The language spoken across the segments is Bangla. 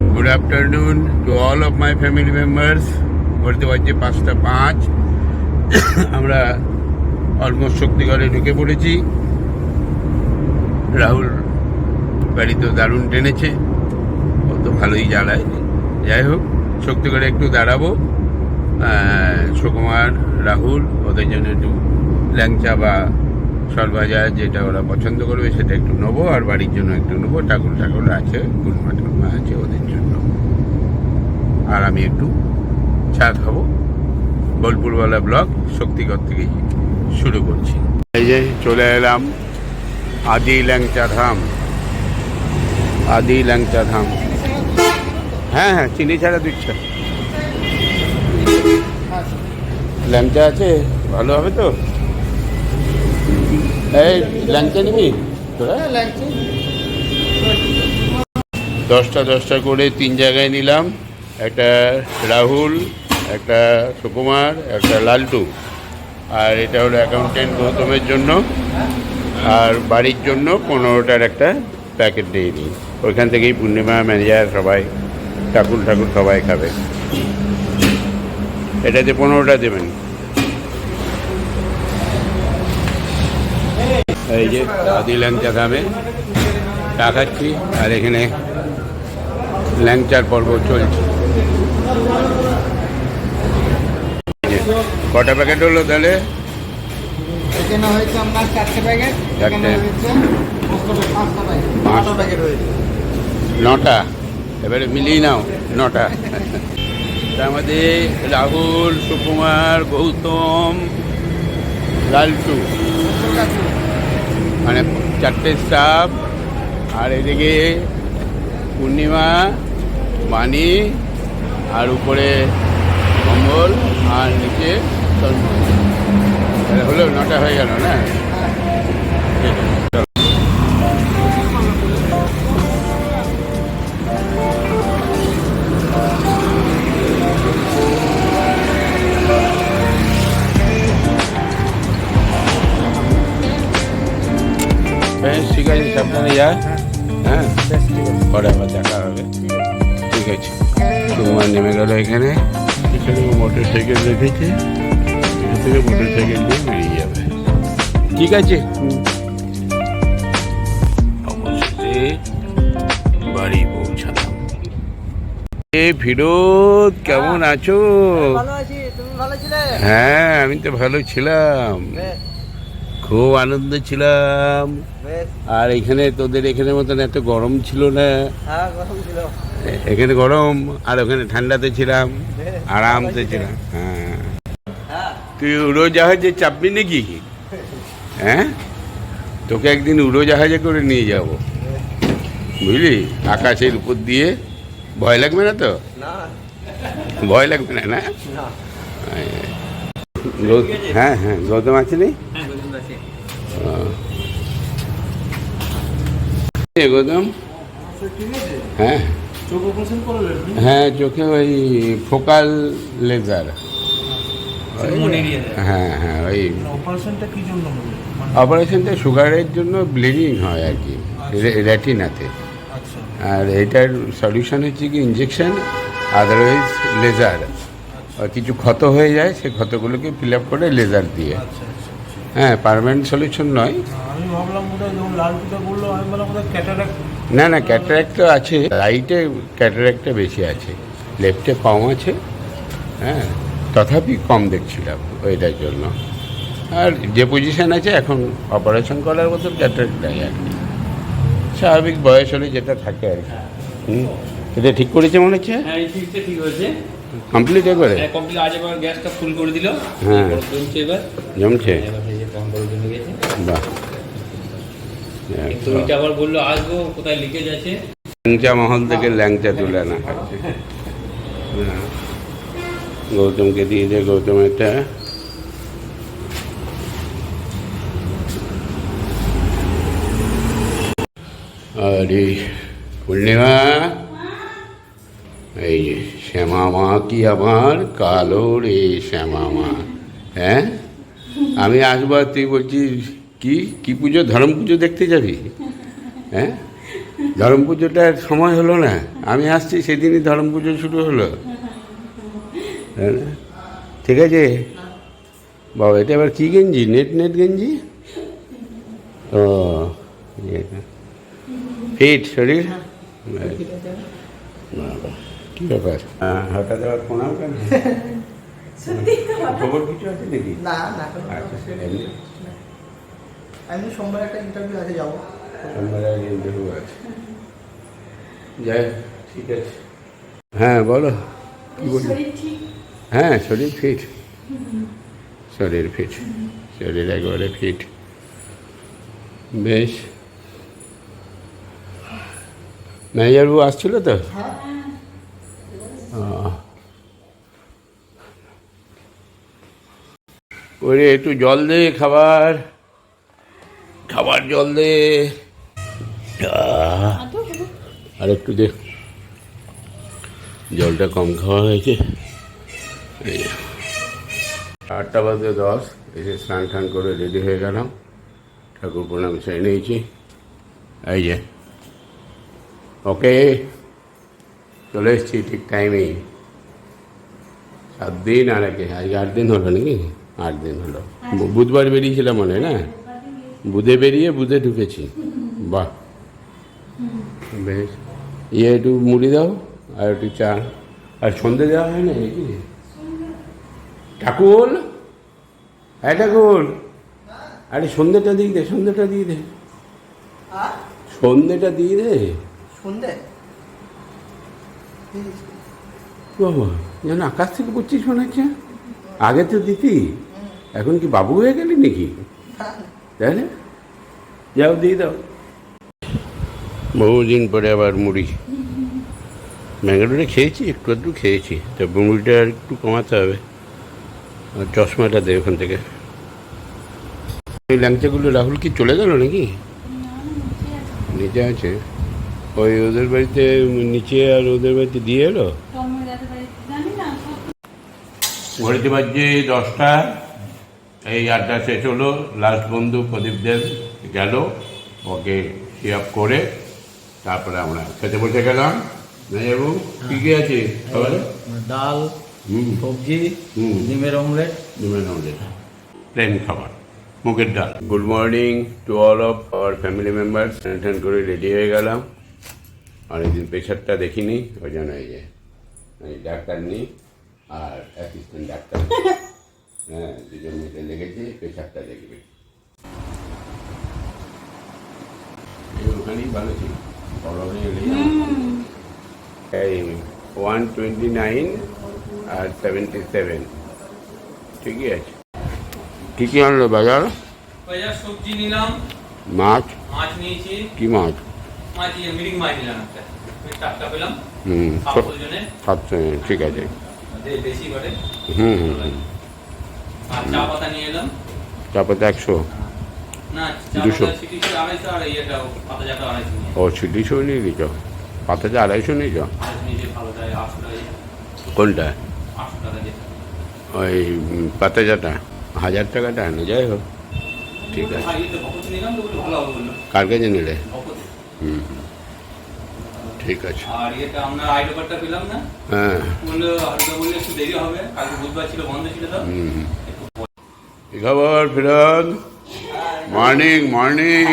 Good afternoon to all of my family members বলতে পারছি পাঁচটা পাঁচ। আমরা অলমোস্ট শক্তিগড়ে ঢুকে পড়েছি। রাহুল গাড়ি তো দারুণ টেনেছে। ও তো ভালোই জ্বালায় যাই হোক, শক্তিগড়ে একটু দাঁড়াবো। সুকুমার, রাহুল, ওদের জন্য একটু ল্যাংচা বা সরবাজার যেটা ওরা পছন্দ করবে সেটা একটু নেব, আর বাড়ির জন্য একটু নেব। ঠাকুর ঠাকুর আছে গুলমা টুলমা আছে ওদের জন্য। আর আমি একটু চা খাব। বোলপুরওয়ালা ব্লক শক্তিগড় থেকে শুরু করছি। এই যে চলে এলাম আদি ল্যাংচা ধাম। আদি ল্যাংচা ধাম। হ্যাঁ হ্যাঁ চিনি ছাড়া দিচ্ছে। ল্যাংচা আছে, ভালো হবে তো? এই ল্যাংচা নিবি? দশটা দশটা করে তিন জায়গায় নিলাম। একটা রাহুল, একটা সুকুমার, একটা লালটু। আর এটা হলো অ্যাকাউন্টেন্ট গৌতমের জন্য। আর বাড়ির জন্য পনেরোটার একটা প্যাকেট দিয়ে নিই ওইখান থেকেই পূর্ণিমা, ম্যানেজার সবাই, ঠাকুর ঠাকুর সবাই খাবে। এটাতে পনেরোটা দেবেন। এই যে আদি ল্যাংচা খাবে। চা খাচ্ছি আর এখানে ল্যাংচার পর্ব চলছে। কটা প্যাকেট হলো তাহলে? এখানে হয়েছে আপনার চারটে প্যাকেট এখানে হয়েছে পাঁচটা প্যাকেট পাঁচটা প্যাকেট হয়েছে। নটা? এবারে মিলিয়ে নাও নটা। তার মধ্যে রাহুল সুকুমার গৌতম লালটু। মানে চারটে স্টাফ আর এদিকে পূর্ণিমা মানি আর উপরে কম্বল, আর নিচে হলো নটা হয়ে গেল না? আছে যা হ্যাঁ? পরে আবার দেখা হবে। ঠিক আছে। সুকুমার নেমে গেল এখানে। এখানে মোটর সাইকেল রেখেছে। এখান থেকে মোটর সাইকেল নিয়ে বেরিয়ে যাবে। ঠিক আছে। অবশেষে বাড়ি পৌঁছালাম। এ ফিরোজ কেমন আছো? ভালো আছি। তুমি ভালো ছিলে? হ্যাঁ আমি তো ভালো ছিলাম। খুব আনন্দ ছিলাম। আর এখানে তোদের এখানে মতন এত গরম ছিল না। হ্যাঁ এখানে গরম আর ওখানে ঠান্ডাতে ছিলাম আরামতে ছিলাম হ্যাঁ। হ্যাঁ। তুই উড়োজাহাজে চাপবি নাকি? হ্যাঁ? তোকে একদিন উড়োজাহাজে করে নিয়ে যাব। বুঝলি? আকাশের উপর দিয়ে। ভয় লাগবে না তো? ভয় লাগবে না না? না। হ্যাঁ হ্যাঁ গৌতম আছে নি হ্যাঁ গরম আছে আছে। হ্যাঁ। হ্যাঁ চোখে ওই ফোকাল লেজার হ্যাঁ হ্যাঁ ওই অপারেশনটা অপারেশনটা সুগারের জন্য ব্লিডিং হয় আর কি রেটিনাতে আচ্ছা। আর এটার সলিউশন হচ্ছে কি ইঞ্জেকশন আদারওয়াইজ লেজার কিছু ক্ষত হয়ে যায় সেই ক্ষতগুলোকে ফিল আপ করে লেজার দিয়ে। আচ্ছা আচ্ছা। হ্যাঁ পারমানেন্ট সলিউশন নয়। আমি ভাবলাম বোধহয় যখন লালটুটা বলল আমি বললাম বোধহয় ক্যাটারাক্ট না না ক্যাটারাক্ট তো আছে। রাইটে ক্যাটারাক্টটা বেশি আছে। লেফটে কম আছে। হ্যাঁ তথাপি কম দেখছিলাম ওইটার জন্য। আর যে পজিশন আছে এখন অপারেশন করার মতো ক্যাটারাক্ট নেই আর কি। স্বাভাবিক বয়স হলে যেটা থাকে আর কি। হুম? এটা ঠিক করেছে মনে হচ্ছে? হ্যাঁ এই ঠিকটা ঠিক হয়েছে। কমপ্লিট একবারে হ্যাঁ কমপ্লিট আজ এবার গ্যাসটা ফুল করে দিল। হ্যাঁ। জমছে এবার। জমছে? এবার এই যে কম করে জমে গেছে বাহ। কিন্তু ওইটা আবার বলল আসব কোথায় লিকেজ আছে? ল্যাংচা মহল থেকে ল্যাংচা তুলে আনা হ্যাঁ। গৌতমকে দিয়ে গৌতম একটা। আরে পূর্ণিমা এই শ্যামা মা কি আমার? কালো রে শ্যামা মা হ্যাঁ? আমি আসব আর তুই বলছিস কি? কি পুজো? ধর্ম পুজো দেখতে যাবি? হ্যাঁ? ধর্ম পুজোটার সময় হলো না। আমি আসছি সেদিনই ধর্ম পুজো শুরু হলো। তাই ঠিক আছে? বাবা এটা আবার কী গেঞ্জি? নেট নেট গেঞ্জি? ও ফিট শরীর? বাবা, কি ব্যাপার? হ্যাঁ, হঠাৎ আবার প্রণাম কেন খবর কিছু আছে নাকি? না না আচ্ছা আমি সোমবার একটা ইন্টারভিউ আছে যাব। সোমবারে ইন্টারভিউ আছে। যাই ঠিক আছে। হ্যাঁ বলো। কি বলি হ্যাঁ শরীর ফিট শরীর ফিট শরীর একেবারে ফিট বেশ। ম্যানেজারবাবু আসছিল তো? ও। ওরে, একটু জল দে খাবার। খাবার জল দে। আর একটু দে। জলটা কম খাওয়া হয়েছে। আটটা বাজে দশ, এসে স্নান টান করে রেডি হয়ে গেলাম। ঠাকুর প্রণাম সেরে নিয়েছি। এই যে। ওকে। চলে এসেছি ঠিক টাইমেই সাত দিন আর একে, আজকে আট দিন হলো নাকি? আট দিন হলো। বুধবার বেরিয়েছিলাম মনে হয় না? বুধে বেরিয়ে বুধে ঢুকেছি। বাহ। বেশ। ইয়ে একটু মুড়ি দাও আর একটু চা। আর সন্ধে দেওয়া হয় না নাকি ঠাকুর! হ্যাঁ ঠাকুর! আরে সন্ধ্যেটা দিয়ে দে সন্ধ্যেটা দিয়ে দে। আর? সন্ধ্যেটা দিয়ে দে। সন্ধে? বাবা যেন আকাশ থেকে পড়ছিস মনে হচ্ছে। আগে তো দিতি। এখন কি বাবু হয়ে গেলি নাকি? তাই না? যাও দিয়ে দাও। বহুদিন পরে আবার মুড়ি। ব্যাঙ্গালোরে খেয়েছি একটু একটু খেয়েছি। তো মুড়িটা আর একটু কমাতে হবে। আর চশমাটা দে ওখান থেকে। এই ল্যাংচাগুলো রাহুল কি চলে গেল নাকি? নিচে আছে। ওই ওদের বাড়িতে নিচে আর ওদের বাড়িতে দিয়ে এলো? ঘড়িতে বাজছে দশটা। এই আড্ডা শেষ হলো। লাস্ট বন্ধু প্রদীপ দেব গেল ওকে হিয়াপ করে তারপরে আমরা খেতে বসে গেলাম। মেজাবু কী কী আছে খাবারে? ডাল সবজি হুম। ডিমের অমলেট ডিমের আমাদের প্লেন খাবার মুগের ডাল। Good morning to all of our family members স্নান করে রেডি হয়ে গেলাম। অনেকদিন প্রেশারটা দেখিনি ওই জন্য এই যে এই ডাক্তার নেই আর অ্যাসিস্ট্যান্ট ডাক্তার হ্যাঁ দুজন মিলে লেগেছে প্রেশারটা দেখবে। ওখানেই ভালো ছিল। বড় এলেই এই ওয়ান টোয়েন্টি নাইন আর সেভেন্টি সেভেন ঠিকই আছে। কী কী আনলো বাজার? বাজার সবজি নিলাম। মাছ? মাছ নিয়েছি। কি মাছ? মাছ মিরিং মাছ নিলাম একটা। টাটকা পেলাম। হুম সাতশো ঠিক আছে। করে। হুম হুম হুম। আর চা পাতা নিয়ে এলাম। একশো। না চা দুশো। পাতা নিয়ে। ও ছিটিশো নিয়ে নিচ পাতাটা আড়াইশো কোনটা? ওই হাজার টাকাটা আনো যাই হোক। ঠিক আছে। কার কাছে নিলে? হুম হুম। ঠিক আছে। আর ইয়েটা আমরা আইডোবারটা পেলাম না। হ্যাঁ। বলল হালকা বললে একটু দেরি হবে। কালকে বুধবার ছিল বন্ধ ছিল তো। হুম হুম। কি খবর ফিরোজ মর্নিং মর্নিং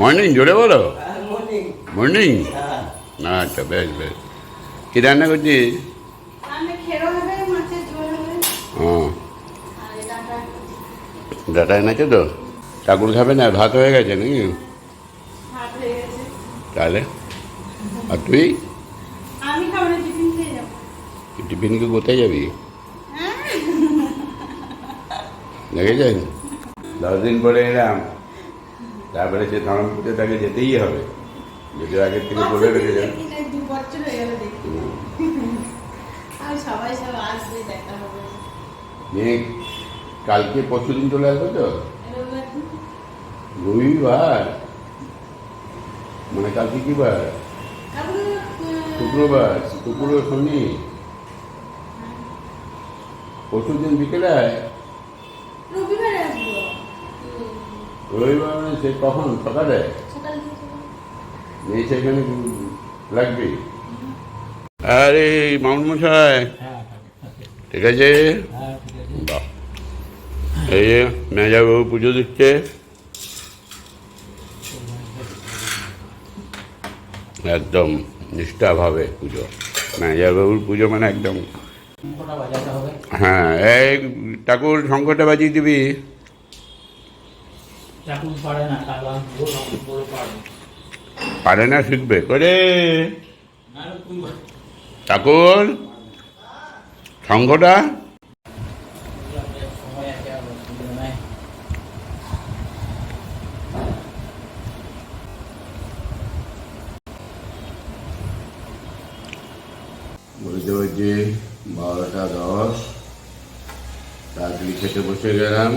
মর্নিং জোরে বলো। মর্নিং আচ্ছা বেশ বেশ। কি রান্না করছিস? একটা ডাটা। এনেছে তো? ঠাকুর খাবে না ভাত হয়ে গেছে নাকি? হয়ে তাহলে? আর তুই? টিফিন টিফিনকে কোথায় যাবি হ্যাঁ দেখেছেন দশ দিন পরে এলাম। তারপরে সে ধরম পুজো তাকে যেতেই হবে। যদি আগের থেকে বলে রেখেছেন। দেখি না, দু বছর হয়ে গেল দেখি। আর সবাই সব আসবে দেখা হবে। নিয়ে কালকে পরশু দিন চলে আসবে তো? রবিবার মানে কালকে কি বার? শুক্রবার। শুক্র শনি। পরশু দিন বিকেলে রবিবারে আসব হুম, রবিবার মানে সে কখন? সকালে। নেই সেখানে লাগবে। আরে মাউন্ট মশাই ঠিক আছে? বাহ। এই যে মেজাবাবু পুজো দিচ্ছে। একদম নিষ্ঠাভাবে পুজো। মেজাবাবুর পুজো মানে একদম। হ্যাঁ এই ঠাকুর শঙ্করটা বাজিয়ে দিবি। পারে না কালা বড় বড় পারে পারে না শিখবে। করে। ঠাকুর নাই বলতে বলছে বারোটা দশ। তাড়াতাড়ি খেতে বসে গেলাম।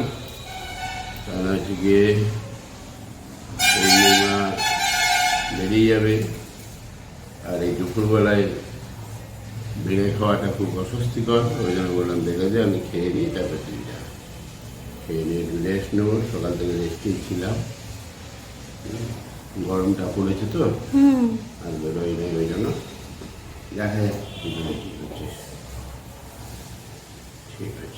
কারণ হচ্ছে গিয়ে পূর্ণিমা বেরিয়ে যাবে আর এই দুপুরবেলায় ভেঙে খাওয়াটা খুব অস্বস্তিকর ওই জন্য বললাম দেখে যে আমি খেয়ে নিই তারপর তুই যা খেয়ে নিয়ে একটু রেস্ট নেব সকাল থেকে রেস্টেই ছিলাম গরমটা পড়েছে তো আর বেরোই নেই ওই জন্য দেখা যাক ঠিক আছে